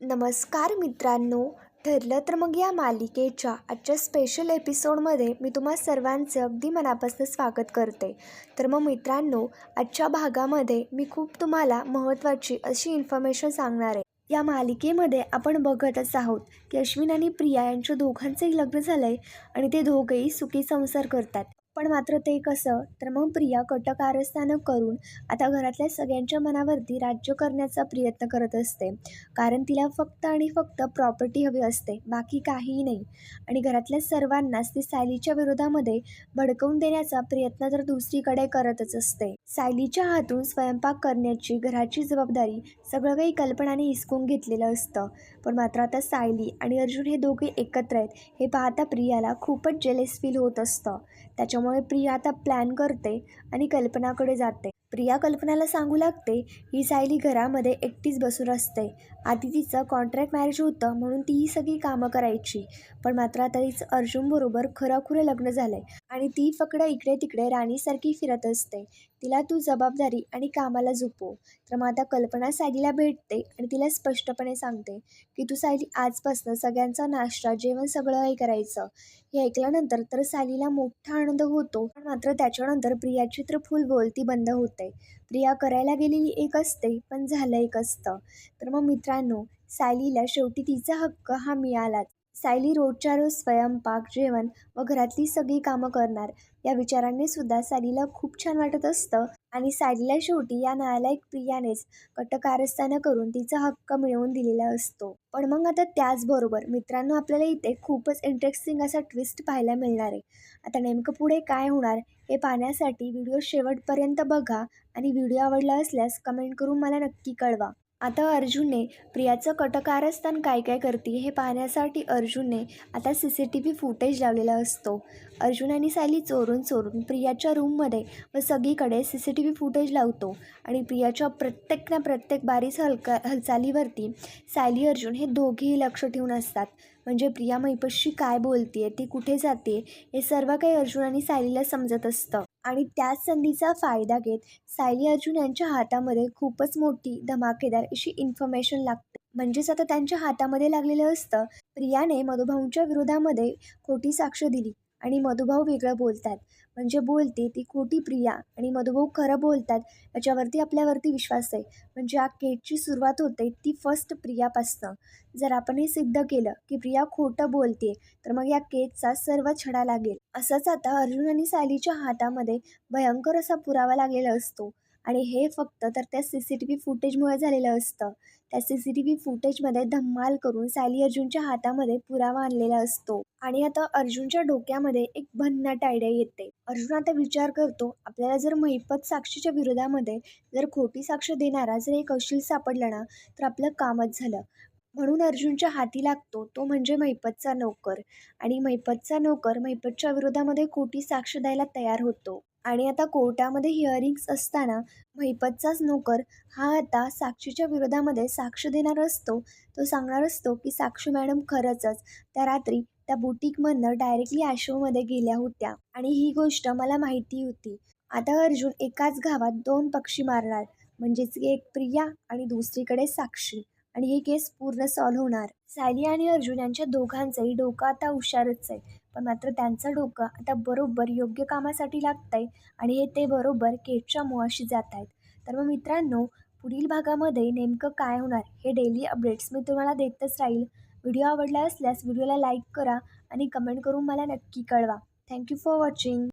नमस्कार मित्रांनो. ठरलं तर मग या मालिकेच्या आजच्या स्पेशल एपिसोडमध्ये मी तुम्हा सर्वांचं अगदी मनापासून स्वागत करते. तर मग मित्रांनो आजच्या भागामध्ये मी खूप तुम्हाला महत्त्वाची अशी इन्फॉर्मेशन सांगणार आहे. या मालिकेमध्ये आपण बघतच आहोत की अश्विन आणि प्रिया यांच्या दोघांचंही लग्न झालं आहे आणि ते दोघेही सुखी संसार करतात. पण मात्र ते कसं? तर मग प्रिया कटकारस्थानं करून आता घरातल्या सगळ्यांच्या मनावरती राज्य करण्याचा प्रयत्न करत असते. कारण तिला फक्त आणि फक्त प्रॉपर्टी हवी असते बाकी काहीही नाही. आणि घरातल्या सर्वांनाच ती सायलीच्या विरोधामध्ये भडकवून देण्याचा प्रयत्न तर दुसरीकडे करतच असते. सायलीच्या हातून स्वयंपाक करण्याची घराची जबाबदारी सगळं काही कल्पनाने हिसकून घेतलेलं असतं. पण मात्र आता सायली आणि अर्जुन हे दोघे एकत्र आहेत हे पाहता प्रियाला खूपच जेलेस फील होत असतं. त्याच्या त्याच्यामुळे प्रिया आता प्लॅन करते आणि कल्पनाकडे जाते. प्रिया कल्पनाला सांगू लागते ही सायली घरामध्ये एकटीच बसून असते. आधी तिचं कॉन्ट्रॅक्ट मॅरेज होतं म्हणून ती ही सगळी कामं करायची. पण मात्र आता तिचं अर्जुनबरोबर खरंखुरं लग्न झालं आहे आणि ती फक्त इकडे तिकडे राणीसारखी फिरत असते. तिला तू जबाबदारी आणि कामाला झोपव. तर मग आता कल्पना सायलीला भेटते आणि तिला स्पष्टपणे सांगते की तू सायली आजपासून सगळ्यांचा नाश्ता जेवण सगळं हे करायचं. हे ऐकल्यानंतर तर सायलीला मोठा आनंद होतो. पण मात्र त्याच्यानंतर प्रियाची तर फुल बोलती बंद होते. प्रिया करायला गेलेली एक असते पण झालं एक असतं. तर मग मित्रांनो सायलीला शेवटी तिचा हक्क हा मिळालाच. सायली रोजच्या रोज स्वयंपाक जेवण व घरातली सगळी कामं करणार. या विचारांनी सुद्धा सायलीला खूप छान वाटत असतं आणि सायलीला शेवटी या नालायक प्रियानेच कटकारस्थानं करून तिचा हक्क मिळवून दिलेला असतो. पण मग आता त्याचबरोबर मित्रांनो आपल्याला इथे खूपच इंटरेस्टिंग असा ट्विस्ट पाहायला मिळणार आहे. आता नेमकं पुढे काय होणार हे पाहण्यासाठी व्हिडिओ शेवटपर्यंत बघा आणि व्हिडिओ आवडला असल्यास कमेंट करून मला नक्की कळवा. आता अर्जुनने प्रियाचं कटकारस्थान काय काय करते हे पाहण्यासाठी अर्जुनने आता C C T V footage लावलेला असतो. अर्जुन आणि सायली चोरून चोरून प्रियाच्या रूममध्ये व सगळीकडे C C T V footage लावतो आणि प्रियाच्या प्रत्येक ना प्रत्येक बारीस हलका हालचालीवरती सायली अर्जुन हे दोघेही लक्ष ठेवून असतात. म्हणजे प्रिया मैपशी काय बोलते ती कुठे जाते हे सर्व काही अर्जुन आणि सायलीला समजत असतं. आणि त्याच संधीचा फायदा घेत सायली अर्जुन यांच्या हातामध्ये खूपच मोठी धमाकेदार अशी इन्फॉर्मेशन लागते. म्हणजेच आता त्यांच्या हातामध्ये लागलेलं असतं. प्रियाने मधुभाऊंच्या विरोधामध्ये खोटी साक्ष दिली. आणि मधुभाऊ वेगळं बोलतात. म्हणजे बोलते ती खोटी प्रिया आणि मधुभाऊ खरं बोलतात याच्यावरती आपल्यावरती विश्वास आहे. म्हणजे या केटची सुरुवात होते ती फर्स्ट प्रियापासनं. जर आपण हे सिद्ध केलं की प्रिया खोटं बोलते तर मग या केकचा सर्व छडा लागेल. असंच आता अर्जुन आणि सायलीच्या हातामध्ये भयंकर असा पुरावा लागलेला असतो. आणि हे फक्त तर त्या सी सी टी व्ही फुटेजमुळे झालेलं असतं. त्या सी सी टी व्ही फुटेजमध्ये धम्माल करून सायली अर्जुनच्या हातामध्ये पुरावा आणलेला असतो. आणि आता अर्जुनच्या डोक्यामध्ये एक भन्नाट आयडिया येते. अर्जुन आता विचार करतो आपल्याला जर महिपत साक्षीच्या विरोधामध्ये जर खोटी साक्ष देणारा जर एक अशील सापडला ना तर आपलं कामच झालं. म्हणून अर्जुनच्या हाती लागतो तो म्हणजे महिपतचा नोकर. आणि महिपतचा नोकर महिपतच्या विरोधामध्ये खोटी साक्ष द्यायला तयार होतो. आणि आता कोर्टामध्ये हिअरिंग्स असताना महिपतचाच नोकर हा आता साक्षीच्या विरोधामध्ये साक्ष देणार असतो. तो सांगणार असतो की साक्षी मॅडम खरंचच त्या रात्री त्या बुटीकमधनं डायरेक्टली आश्रममध्ये गेल्या होत्या. आणि ही गोष्ट मला माहिती होती. आता अर्जुन एकाच गावात दोन पक्षी मारणार. म्हणजेच एक प्रिया आणि दुसरीकडे साक्षी. आणि हे केस पूर्ण सॉल्व्ह होणार. सायली आणि अर्जुन यांच्या दोघांचंही डोकं आता हुशारच आहे. पण मात्र त्यांचं डोकं आता बरोबर योग्य कामासाठी लागतं आहे आणि हे ते बरोबर केटच्या मुळाशी जात आहेत तर मग मित्रांनो पुढील भागामध्ये नेमकं काय होणार हे डेली अपडेट्स मी तुम्हाला देतच राहील. व्हिडिओ आवडला असल्यास व्हिडिओला लाईक करा आणि कमेंट करून मला नक्की कळवा. Thank you for watching